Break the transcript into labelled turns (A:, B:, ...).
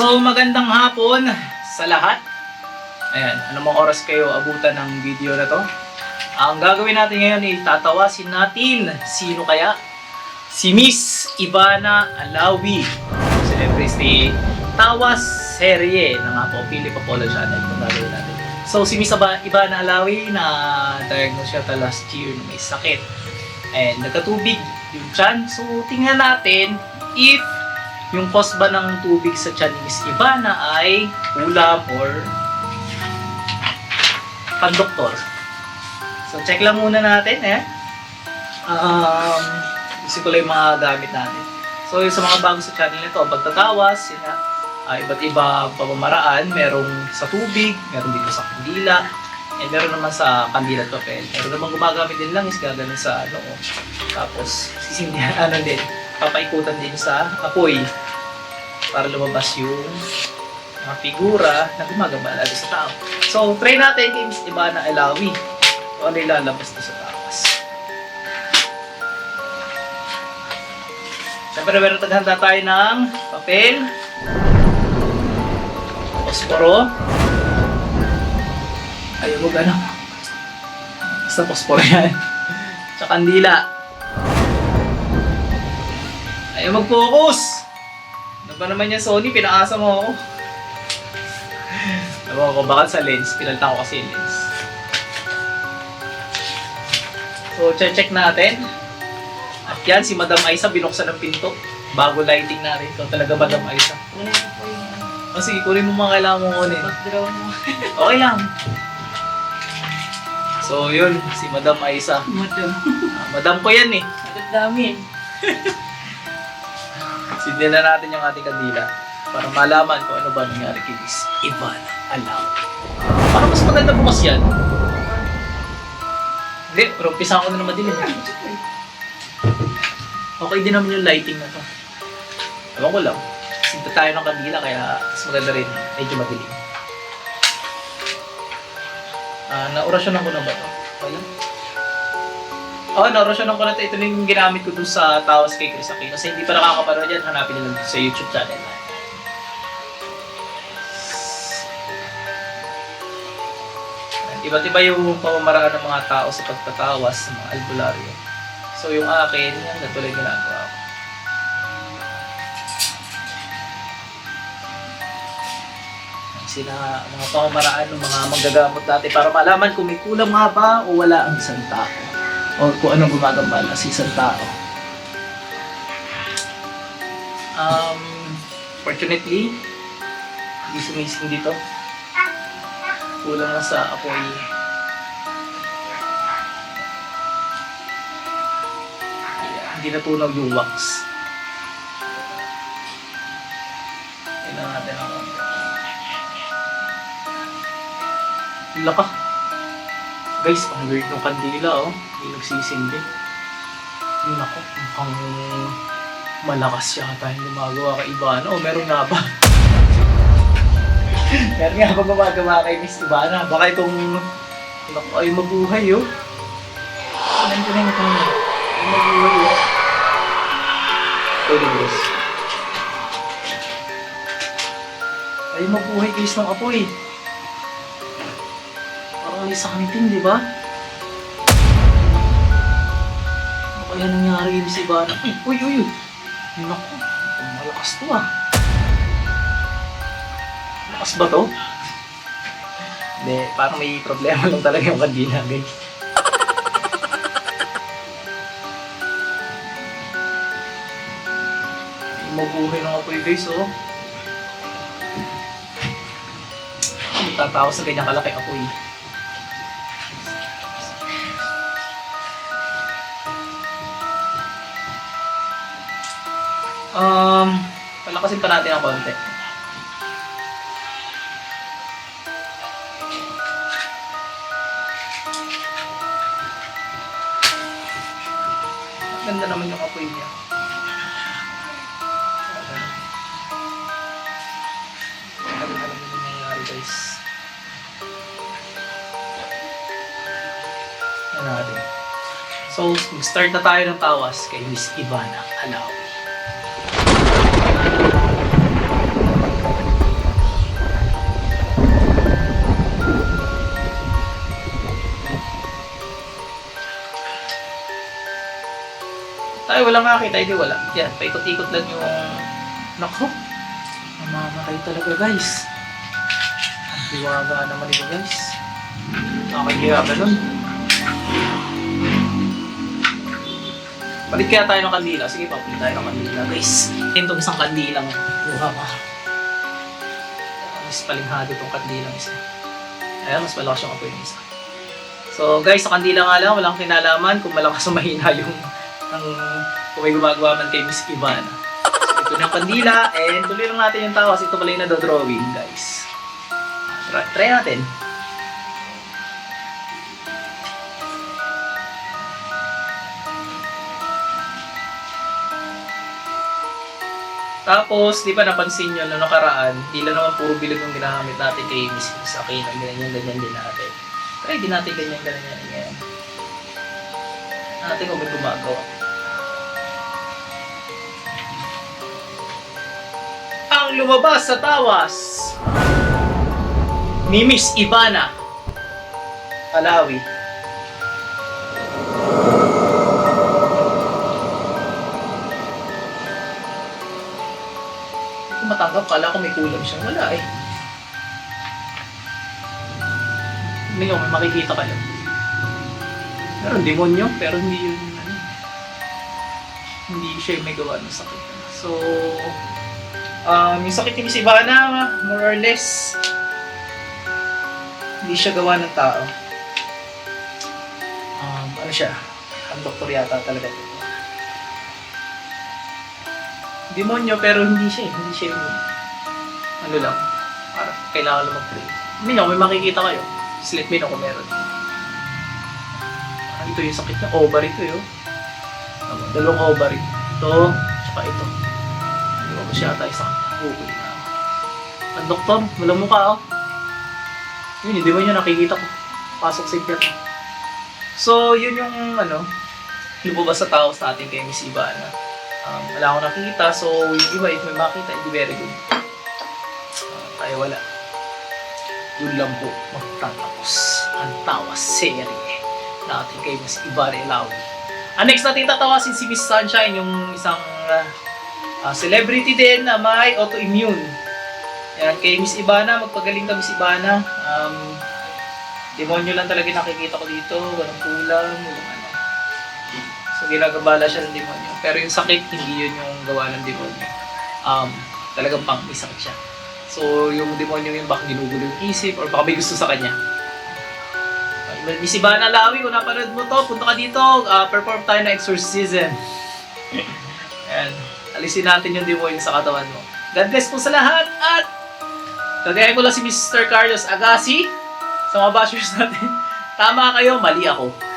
A: So, magandang hapon sa lahat. Ayan, anong mga oras kayo abutan ng video na to? Ang gagawin natin ngayon ay tatawasin natin sino kaya? Si Miss Ivana Alawi. Celebrity ni Tawas Serye ng nga po, Philip Apollo Channel kung gagawin natin. So, si Miss Ivana Alawi na diagnose siya last year na may sakit. And nagkatubig yung chan. So, tingnan natin if yung cause ba ng tubig sa Miss Ivana ay ulam or pandoktor. So, check lang muna natin eh. Um, isip ko lang yung mga gamit natin. So, yung sa mga bago sa channel nito, pagtatawas, yun nga, ah, iba't iba pamamaraan. Merong sa tubig, meron dito sa kandila, and meron naman sa kandila at papel. Meron naman gumagamit din lang is gaganon sa ano, tapos sisindihan, ano din, papaikutan din sa apoy para lumabas yung mga figura na gumagambala sa tao. So, try natin kay Miss Ivana Elawi kung ano yung lalabas doon sa tawas. Siyempre, meron taghanda tayo ng papel, posporo, ayaw mo gano'n. Basta posporo yan. Sa kandila. Ayaw mag-focus! Ano ba naman yan, Sony? Pinaasa mo ako. Ewan ko, baka sa lens. Pinalta ko kasi yung lens. So, check natin. At yan, si Madam Aisa binuksan ng pinto. Bago lighting natin. Ikaw talaga, Madam Aisa.
B: Kunin mo po yung ano,
A: O sige, kunin mo mga kailangan mong kunin.
B: background mo.
A: Okay lang. So, yun, si Madam Aisa.
B: Madam.
A: Ah, Madam ko yan eh.
B: Agad dami.
A: Sindihan na natin yung ating kandila para malaman kung ano ba nangyari kay Miss Ivana Alaw. Para mas maganda bukas yan. Hindi, pero umpisa ko na naman din. Okay din naman yung lighting na to. Ewan ko lang. Sinta tayo ng kandila kaya mas maganda rin. Medyo madilim. Ah, na-orasyonan ko na ba to? Wala. Oo, oh, na-orasyonan ko na to. Ito yung ginamit ko dun sa tawas kay Chris Aquino. Sa hindi pa nakakapanood yan, hanapin nila dun sa YouTube channel na. Iba't iba yung pamamaraan ng mga tao sa pagtatawas sa mga albularyo. So yung akin, yan, natuloy ginagawa ko. Sina mga pamamaraan ng mga manggagamot dati para malaman kung may kulang nga ba o wala ang isang tao. O kung anong gumagambala sa isang tao. Um, fortunately, hindi sumising dito. Kulang na sa apoy. Yeah, hindi natunaw yung wax. Kailangan natin ang Laka. Guys, ang weird ng kandila, oh. Hindi nagsisindi. Yun ako, mukhang malakas yata yung gumagawa kay Ivana. O, meron nga ba? meron nga ba gumagawa kay Miss Ivana? Baka itong... Naku, ay mabuhay, oh. Nandito na yung kanya. Ay mabuhay, oh. Pwede, boss. Ay mabuhay guys ng apoy. Parang may saknitin, di ba? Ano kaya nangyari yun si Ivana? Uy, uy, uy! Naku, malakas to ah. Malakas ba to? Hindi, parang may problema lang talaga yung kandila, guys. Ay, Mabuhay ng apoy, guys, oh. Magtatawa sa ganyang kalaki apoy. Um, palakasin pa natin ang konti. Ganda naman yung apoy niya. Guys. Natin. So, mag-start na tayo ng tawas kay Miss Ivana Alaw. Ay, walang makakita, hindi wala. Yan, paikot-ikot lang yung... Nako, mamamatay talaga guys. Ang Diwaga naman ito guys. Nakakaya ka nun. Palit kaya tayo ng kandila. Sige, papalit tayo ng kandila guys. Ito isang kandilang buha pa. Mas palinghado itong kandilang isa. Ayan, mas malakas yung apoy ng isa. So guys, sa kandila nga lang, walang kinalaman kung malakas o mahina yung ang kung may gumagawa man kay Miss Ivana. So, ito na yung kandila and tuloy lang natin yung tawas. Ito pala yung nadodrawing guys. Try, try natin. Tapos, di ba napansin nyo na nakaraan, di lang naman puro bilog yung ginamit natin kay Miss Miss Aquino. Ganyan, ganyan din natin. Try din natin ganyan, ganyan, ganyan. Natin kung may gumagawa. Ang lumabas sa tawas ni Miss Ivana Alawi. Matanggap. Kala ko may kulang siya. Wala eh. Ko, may makikita kayo. Meron demonyo, pero hindi yun, ano, hindi siya yung may gawa ng sakit. So, um, yung sakit ni Miss Ivana, more or less, hindi siya gawa ng tao. Um, ano siya? Ang doktor yata talaga. Demonyo, pero hindi siya eh. Hindi siya yung, ano lang, parang kailangan lang mag-pray. Hindi nyo, may makikita kayo. Just let me know kung meron. Ah, ito yung sakit niya. Ovary ito yun. Dalawang ovary. Ito, tsaka ito. Ko siya tayo sa kanya. Okay na ako. Ang doktor, walang mukha oh. Yun, hindi mo nyo nakikita ko. Pasok sa impyerno. So, yun yung ano, lumabas sa tao sa ating kay Miss Ivana. Um, wala akong nakita, so yung iba, if may makita, hindi very good. Uh, kaya wala. Yun lang po, magtatapos ang tawas serie natin kay Miss Ivana Ilawi. Ang next natin tatawasin si Miss Sunshine, yung isang uh, uh, celebrity din na may autoimmune. Yan, kay Miss Ivana, magpagaling ka Miss Ivana. Um, demonyo lang talaga nakikita ko dito, walang kulang, walang ano. So ginagabala siya ng demonyo. Pero yung sakit, hindi yun yung gawa ng demonyo. Um, talagang pang may siya. So yung demonyo yung baka ginugulo yung isip or baka may gusto sa kanya. Miss Ivana Lawi, kung napanood mo to, punta ka dito, ah, perform tayo ng exorcism. Ayan, alisin natin yung demonyo sa katawan mo. God bless po sa lahat at kagaya ko lang si Mr. Carlos Agassi sa mga bashers natin. Tama kayo, mali ako.